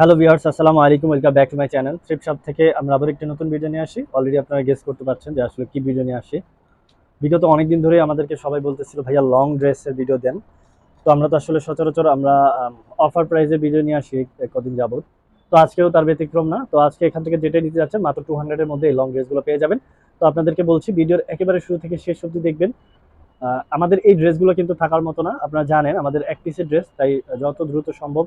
Hello viewers আসসালামু আলাইকুম welcome back to my channel trip shop থেকে আমরা আবার একটি নতুন ভিডিও নিয়ে আসি। অলরেডি আপনারা গেস করতে পারছেন যে আসলে কি ভিডিও নিয়ে আসি। বিগত অনেক দিন ধরেই আমাদেরকে সবাই বলতেছিল, ভাইয়া লং ড্রেসের ভিডিও দেন। তো আমরা তো আসলে সচরাচর আমরা অফার প্রাইসে ভিডিও নিয়ে আসি কদিন যাবত তো আজকেও তার ব্যতিক্রম না। তো আজকে এখান থেকে যেটা নিতে যাচ্ছেন, মাত্র টু হান্ড্রেডের মধ্যে এই লং ড্রেসগুলো পেয়ে যাবেন। তো আপনাদেরকে বলছি ভিডিওর একেবারে শুরু থেকে শেষ অবধি দেখবেন। আমাদের এই ড্রেসগুলো কিন্তু থাকার মতো না। আপনারা জানেন, আমাদের এক পিসের ড্রেস তাই যত দ্রুত সম্ভব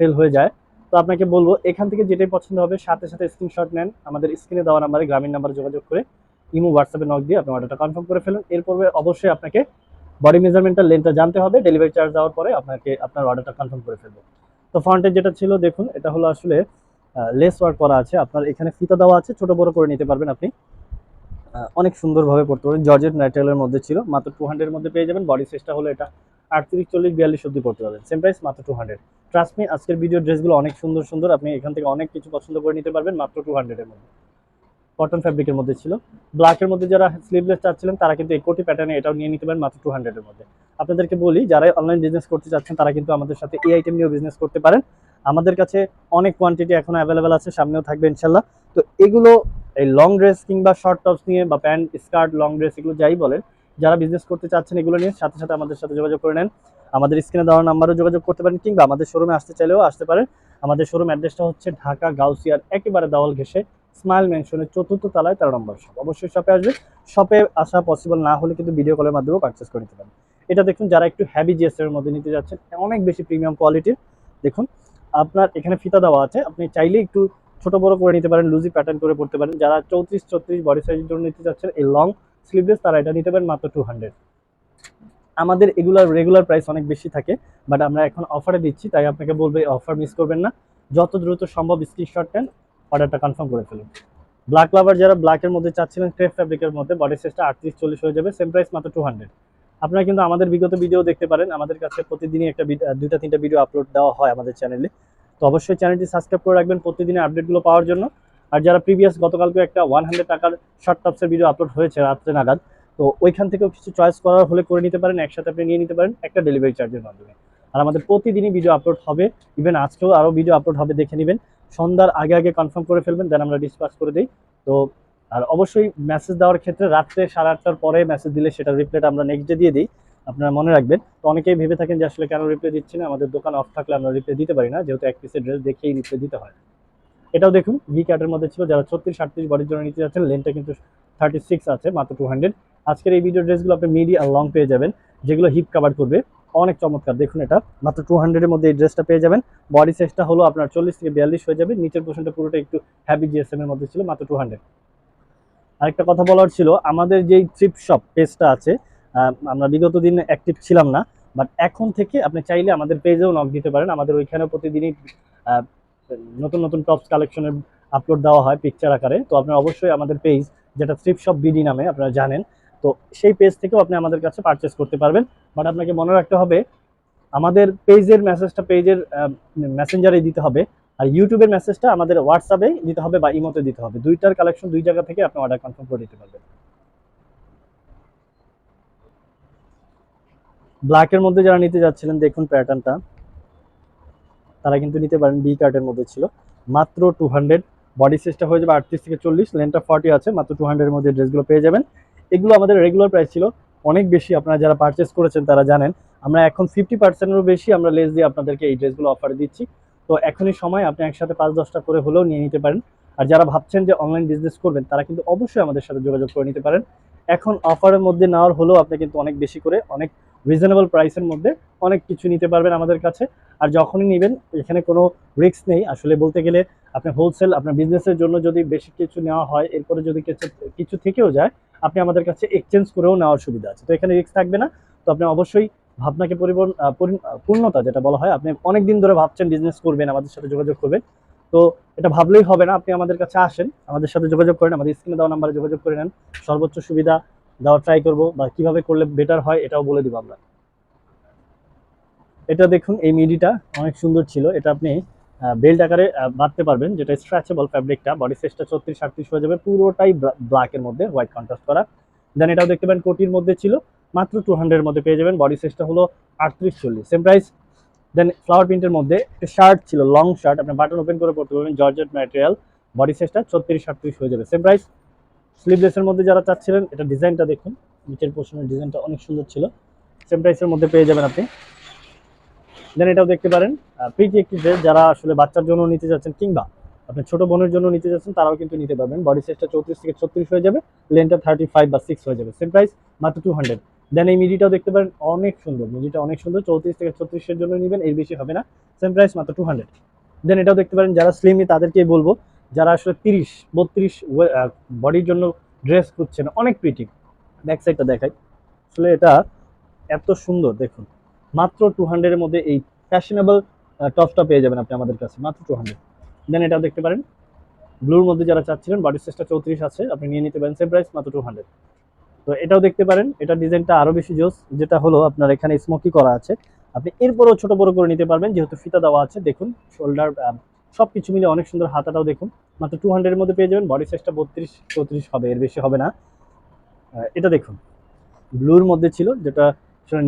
সেল হয়ে যায়। তো আপনাকে বলব, এখান থেকে যেটাই পছন্দ হবে, সাথে সাথে স্ক্রিনশট নেন। আমাদের স্ক্রিনে দেওয়া নাম্বারে গ্রামীণ নাম্বারে যোগাযোগ করে ইমো হোয়াটসঅ্যাপে নক দিয়ে আপনি অর্ডারটা কনফার্ম করে ফেলুন। এরপর অবশ্যই আপনাকে বডি মেজারমেন্টটা লেনটা জানতে হবে। ডেলিভারি চার্জ দেওয়ার পরে আপনাকে আপনার অর্ডারটা কনফার্ম করে ফেলব। তো ফ্রন্টে যেটা ছিল, দেখুন, এটা হলো আসলে লেস ওয়ার্ক করা আছে। আপনার এখানে ফিতা দেওয়া আছে, ছোট বড় করে নিতে পারবেন আপনি। অনেক সুন্দরভাবে পড়তে পারবেন। জর্জেট ন্যাটেলের মধ্যে ছিল। মাত্র টু হান্ড্রেডের মধ্যে পেয়ে যাবেন। বডি সাইজটা হলো এটা আটত্রিশ, চল্লিশ, বিয়াল্লিশ অব্দি পড়তে পারবেন। সেম প্রাইস মাত্র টু হান্ড্রেড ট্রাস্ট মি আজকের ভিডিও ড্রেসগুলো অনেক সুন্দর সুন্দর। আপনি এখান থেকে অনেক কিছু পছন্দ করে নিতে পারবেন, মাত্র টু হান্ড্রেডের মধ্যে। কটন ফ্যাব্রিকের মধ্যে ছিল। ব্ল্যাকের মধ্যে যারা স্লিভলেস চাচ্ছিলেন, তারা কিন্তু এই কোটি প্যাটার্নে এটাও নিয়ে নিতে পারেন, মাত্র টু হান্ড্রেডের মধ্যে। আপনাদেরকে বলি যারা অনলাইন বিজনেস করতে চাচ্ছেন, তারা কিন্তু আমাদের সাথে এই আইটেম নিয়েও বিজনেস করতে পারেন। আমাদের কাছে অনেক কোয়ান্টিটি এখনও অ্যাভেলেবেল আছে, সামনেও থাকবে ইনশাল্লাহ। তো এগুলো এই লং ড্রেস কিংবা শর্ট টপস নিয়ে বা প্যান্ট স্কার্ট লং ড্রেস এগুলো যাই বলেন যারা বিজনেস করতে চাচ্ছেন এগুলো নিয়ে সাথে সাথে আমাদের সাথে যোগাযোগ করে নেন। আমাদের স্ক্রিনে দেওয়ার নাম্বারও যোগাযোগ করতে পারেন কিংবা আমাদের শোরুমে আসতে চাইলেও আসতে পারেন। আমাদের শোরুম অ্যাড্রেসটা হচ্ছে ঢাকা গাউসিয়ার একেবারে দেওয়াল ঘেসে স্মাইল মেনশনের চতুর্থ তলায় তেরো নম্বর শপ অবশ্যই শপে আসবে শপে আসা পসিবল না হলে কিন্তু ভিডিও কলের মাধ্যমেও পারচেস করে নিতে পারেন। এটা দেখুন, যারা একটু হ্যাভি জিএসের মধ্যে নিতে যাচ্ছেন, অনেক বেশি প্রিমিয়াম কোয়ালিটির দেখুন, আপনার এখানে ফিতা দেওয়া আছে। আপনি চাইলে একটু ছোট বড় করে নিতে পারেন, লুজি প্যাটার্ন করে পড়তে পারেন। যারা চৌত্রিশ চৌত্রিশ বডি সাইজের জন্য নিতে চাচ্ছেন এই লং স্লিভলেস তারা এটা নিতে পারেন মাত্র টু হান্ড্রেড আমাদের এগুলার রেগুলার প্রাইস অনেক বেশি থাকে বাট আমরা এখন অফারে দিচ্ছি, তাই আপনাকে বলব এই অফার মিস করবেন না। যত দ্রুত সম্ভব স্ক্রিনশট নেন অর্ডারটা কনফার্ম করে ফেলুন। ব্ল্যাক লাভার যারা ব্ল্যাকের মধ্যে চাচ্ছিলেন ক্রেপ ফ্যাব্রিকের মধ্যে বডি সাইজটা আটত্রিশ, চল্লিশ হয়ে যাবে সেম প্রাইস মাত্র টু হান্ড্রেড আপনারা কিন্তু আমাদের বিগত ভিডিও দেখতে পারেন, আমাদের কাছে প্রতিদিনই একটা দুইটা, তিনটা ভিডিও আপলোড দেওয়া হয় আমাদের চ্যানেলে তো অবশ্যই চ্যানেলটি সাবস্ক্রাইব করে রাখবেন, প্রতিদিনের আপডেটগুলো পাওয়ার জন্য। আর যারা প্রিভিয়াস গতকালকে একটা ওয়ান হান্ড্রেড টাকার শর্ট টপসের ভিডিও আপলোড হয়েছে রাত্রে নাগাদ, তো ওইখান থেকেও কিছু চয়েস করার হলে করে নিতে পারেন, একসাথে আপনি নিয়ে নিতে পারেন একটা ডেলিভারি চার্জের মাধ্যমে। আর আমাদের প্রতিদিনই ভিডিও আপলোড হবে ইভেন আজকেও আরও ভিডিও আপলোড হবে, দেখে নেবেন। সন্ধ্যার আগে আগে কনফার্ম করে ফেলবেন দেন আমরা ডিসপাস করে দিই। তো আর অবশ্যই মেসেজ দেওয়ার ক্ষেত্রে রাত্রে সাড়ে আটটার পরে মেসেজ দিলে সেটা রিপ্লাইটা আমরা নেক্সট ডে দিয়ে দিই, আপনারা মনে রাখবেন। তো অনেকেই ভেবে থাকেন যে আসলে কেন রিপ্লাই দিচ্ছি না, আমাদের দোকান অফ থাকলে আমরা রিপ্লাই দিতে পারি না, যেহেতু এক পিসের ড্রেস দেখেই রিপ্লাই দিতে হয়। এটাও দেখুন ভি ক্যাটের মধ্যে ছিল, যারা ছত্রিশ, আটত্রিশ বডির জন্য নিতে যাচ্ছেন লেনটা কিন্তু থার্টি সিক্স আছে, মাত্র টু হান্ড্রেড আজকের এই ভিডিও ড্রেসগুলো আপনি মিডি আর লং পেয়ে যাবেন, যেগুলো হিপ কাভার করবে। অনেক চমৎকার, দেখুন এটা, মাত্র টু হান্ড্রেডের মধ্যে এই ড্রেসটা পেয়ে যাবেন। বডি সাইজটা হলো আপনার চল্লিশ থেকে বিয়াল্লিশ হয়ে যাবে, নিচের পোর্শনটা পুরোটা একটু হ্যাভি জিএসএম এর মধ্যে ছিল, মাত্র টু হান্ড্রেড আরেকটা কথা বলার ছিল, আমাদের যেই ট্রিপ শপ পেজটা আছে আমরা বিগত দিন অ্যাক্টিভ ছিলাম না বাট এখন থেকে আপনি চাইলে আমাদের পেজেও নক দিতে পারেন। আমাদের ওইখানেও প্রতিদিনই নতুন নতুন টপস কালেকশনের আপলোড দেওয়া হয় পিকচার আকারে। তো আপনি অবশ্যই আমাদের পেজ যেটা থ্রিপ শপ বিডি নামে আপনারা জানেন, তো সেই পেজ থেকেও আপনি আমাদের কাছে পারচেস করতে পারবেন। বাট আপনাকে মনে রাখতে হবে, আমাদের পেজের মেসেজটা পেজের মেসেঞ্জারে দিতে হবে, আর ইউটিউবের মেসেজটা আমাদের হোয়াটসঅ্যাপে দিতে হবে বা ইমোতে দিতে হবে। দুইটার কালেকশন দুই জায়গা থেকে আপনি অর্ডার কনফার্ম করে দিতে পারবেন। ব্ল্যাকের মধ্যে যারা নিতে যাচ্ছিলেন, দেখুন প্যাটার্নটা তারা কিন্তু নিতে পারেন বি কার্টের মধ্যে ছিল। মাত্র টু হান্ড্রেড বডি সাইজটা হয়ে যাবে আটত্রিশ থেকে চল্লিশ লেনটা ফর্টি আছে, মাত্র টু হান্ড্রেডের মধ্যে ড্রেসগুলো পেয়ে যাবেন। এগুলো আমাদের রেগুলার প্রাইস ছিল, অনেক বেশি আপনারা যারা পারচেস করেছেন তারা জানেন। আমরা এখন ফিফটি পার্সেন্টেরও বেশি আমরা লেস দিয়ে আপনাদেরকে এই ড্রেসগুলো অফার দিচ্ছি। তো এখনই সময়, আপনি একসাথে পাঁচ দশটা করে হলেও নিয়ে নিতে পারেন। আর যারা ভাবছেন যে অনলাইন বিজনেস করবেন, তারা কিন্তু অবশ্যই আমাদের সাথে যোগাযোগ করে নিতে পারেন। এখন অফারের মধ্যে নেওয়ার হলেও আপনি কিন্তু অনেক বেশি করে, অনেক রিজনেবল প্রাইসের মধ্যে অনেক কিছু নিতে পারবেন আমাদের কাছে। আর যখনই নেবেন, এখানে কোনো রিস্ক নেই। আসলে বলতে গেলে, আপনি হোলসেল আপনার বিজনেসের জন্য যদি বেশি কিছু নেওয়া হয়, এরপরে যদি কিছু কিছু থেকেও যায়, আপনি আমাদের কাছে এক্সচেঞ্জ করেও নেওয়ার সুবিধা আছে। তো এখানে রিস্ক থাকবে না। তো আপনি অবশ্যই ভাবনাকে পূর্ণতা যেটা বলা হয়, আপনি অনেক দিন ধরে ভাবছেন বিজনেস করবেন, আমাদের সাথে যোগাযোগ করবেন। তো এটা ভাবলেই হবে না। আপনি আমাদের কাছে আসেন, আমাদের সাথে যোগাযোগ করেন, আমাদের স্ক্রিনে দেওয়া নাম্বারে যোগাযোগ করে নেন। সর্বোচ্চ সুবিধা দেওয়ার ট্রাই করব বা কীভাবে করলে বেটার হয় এটাও বলে দিব আমরা এটা দেখুন, এই মিডিটা অনেক সুন্দর ছিল। এটা আপনি বেল্ট আকারে বাঁধতে পারবেন, যেটা স্ট্রেচেবল ফ্যাব্রিকটা বডি সাইজটা ছত্রিশ, আটত্রিশ হয়ে যাবে, পুরোটাই ব্ল্যাকের মধ্যে হোয়াইট কন্ট্রাস্ট করা। দেন এটাও দেখতে পারেন, কোটির মধ্যে ছিল, মাত্র টু হান্ড্রেডের মধ্যে পেয়ে যাবেন। বডি সাইজটা হলো আটত্রিশ, চল্লিশ সেম প্রাইস দেন ফ্লাওয়ার প্রিন্টের মধ্যে একটা শার্ট ছিল লং শার্ট আপনি বাটন ওপেন করে পড়তে পারবেন জর্জেট ম্যাটেরিয়াল বডি সাইজটা ছত্রিশ, আটত্রিশ হয়ে যাবে সেম প্রাইস স্লিভলেসের মধ্যে যারা চাচ্ছিলেন, এটা ডিজাইনটা দেখুন। নিচের পোর্শনের ডিজাইনটা অনেক সুন্দর ছিল। সেম প্রাইসের মধ্যে পেয়ে যাবেন আপনি। দেন এটাও দেখতে পারেন। প্রিটি একটি ড্রেস যারা আসলে বাচ্চার জন্য নিতে যাচ্ছেন কিংবা আপনি ছোট বোনের জন্য নিতে যাচ্ছেন, তারাও কিন্তু নিতে পারবেন। বডি সাইজটা চৌত্রিশ থেকে ছত্রিশ হয়ে যাবে লেনটা থার্টি ফাইভ বা সিক্স হয়ে যাবে। সেম প্রাইস মাত্র টু হান্ড্রেড দেন এই মিডিটাও দেখতে পারেন, অনেক সুন্দর। মিডিটা অনেক সুন্দর, চৌত্রিশ থেকে ছত্রিশের জন্য নেবেন, এর বেশি হবে না। সেম প্রাইস মাত্র টু হান্ড্রেড দেন এটাও দেখতে পারেন, যারা স্লিমই তাদেরকেই বলব যারা আসলে তিরিশ, বত্রিশ বডির জন্য ড্রেস খুঁজছেন, অনেক প্রিটি ব্যাক সাইডটা দেখাই। আসলে এটা এত সুন্দর, দেখুন। মাত্র টু হান্ড্রেডের মধ্যে এই ফ্যাশনেবল টপটা পেয়ে যাবেন আপনি আমাদের কাছে, মাত্র টু হান্ড্রেড দেন এটাও দেখতে পারেন। ব্লুর মধ্যে যারা চাচ্ছিলেন বডি সাইজটা চৌত্রিশ আছে, আপনি নিয়ে নিতে পারেন সেম প্রাইস মাত্র টু হান্ড্রেড তো এটাও দেখতে পারেন, এটা ডিজাইনটা আরও বেশি জোস, যেটা হলো আপনার এখানে স্মোকি করা আছে। আপনি এরপরও ছোট বড় করে নিতে পারবেন, যেহেতু ফিতা দেওয়া আছে, দেখুন শোল্ডার সব কিছু মিলে অনেক সুন্দর হাতাটাও দেখুন। মাত্র টু হান্ড্রেডের মধ্যে পেয়ে যাবেন। বডি সাইজটা বত্রিশ, চৌত্রিশ হবে, এর বেশি হবে না। এটা দেখুন। ব্লুর মধ্যে ছিল, যেটা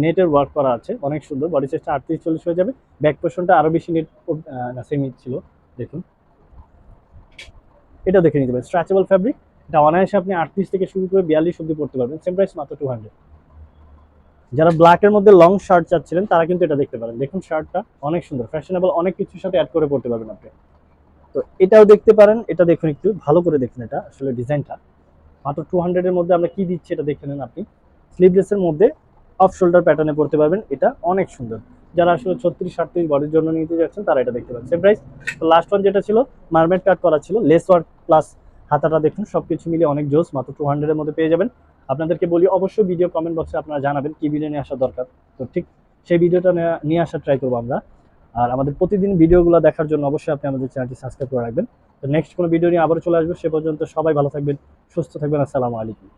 নেটের ওয়ার্ক করা আছে। অনেক সুন্দর। বডি সাইজটা আটত্রিশ, চল্লিশ হয়ে যাবে। ব্যাক পোর্শনটা আরও বেশি নেট সেমি ছিল। দেখুন। এটা দেখে নিতে পারেন। স্ট্রেচেবল ফ্যাব্রিক এটা অনায়াসে আপনি আটত্রিশ থেকে শুরু করে বিয়াল্লিশ অব্দি পড়তে পারবেন। সেম প্রাইস মাত্র টু হান্ড্রেড যারা ব্ল্যাকের মধ্যে লং শার্ট চাচ্ছিলেন, তারা কিন্তু এটা দেখতে পারেন। দেখুন শার্টটা অনেক সুন্দর। ফ্যাশনেবল অনেক কিছুর সাথে অ্যাড করে পড়তে পারবেন আপনি। তো এটাও দেখতে পারেন, এটা দেখুন একটু, ভালো করে দেখুন এটা, আসলে ডিজাইনটা। মাত্র টু হান্ড্রেডের মধ্যে আমরা কি দিচ্ছি এটা দেখে নেন আপনি। স্লিভলেসের মধ্যে অফ শোল্ডার প্যাটার্নে পড়তে পারবেন, এটা অনেক সুন্দর। যারা আসলে ছত্রিশ, সাতত্রিশ বডির জন্য নিতে যাচ্ছেন, তারা এটা দেখতে সেম প্রাইস তো লাস্ট ওয়ান যেটা ছিল মার্মেট কাট করা ছিল লেস ওয়ার্ক প্লাস হাতাটা দেখুন সব কিছু মিলিয়ে অনেক জোস, মাত্র টু হান্ড্রেডের মধ্যে পেয়ে যাবেন। আপনাদেরকে বলি, অবশ্যই ভিডিও কমেন্ট বক্সে আপনারা জানাবেন কি ভিডিও নিয়ে আসা দরকার। তো ঠিক সেই ভিডিওটা নেয়া- নিয়ে আসার ট্রাই করব আমরা। আর আমাদের প্রতিদিন ভিডিওগুলো দেখার জন্য অবশ্যই আপনি আমাদের চ্যানেলটি সাবস্ক্রাইব করে রাখবেন। তো নেক্সট কোনো ভিডিও নিয়ে আবার চলে আসব, সে পর্যন্ত সবাই ভালো থাকবেন, সুস্থ থাকবেন, আসসালামু আলাইকুম।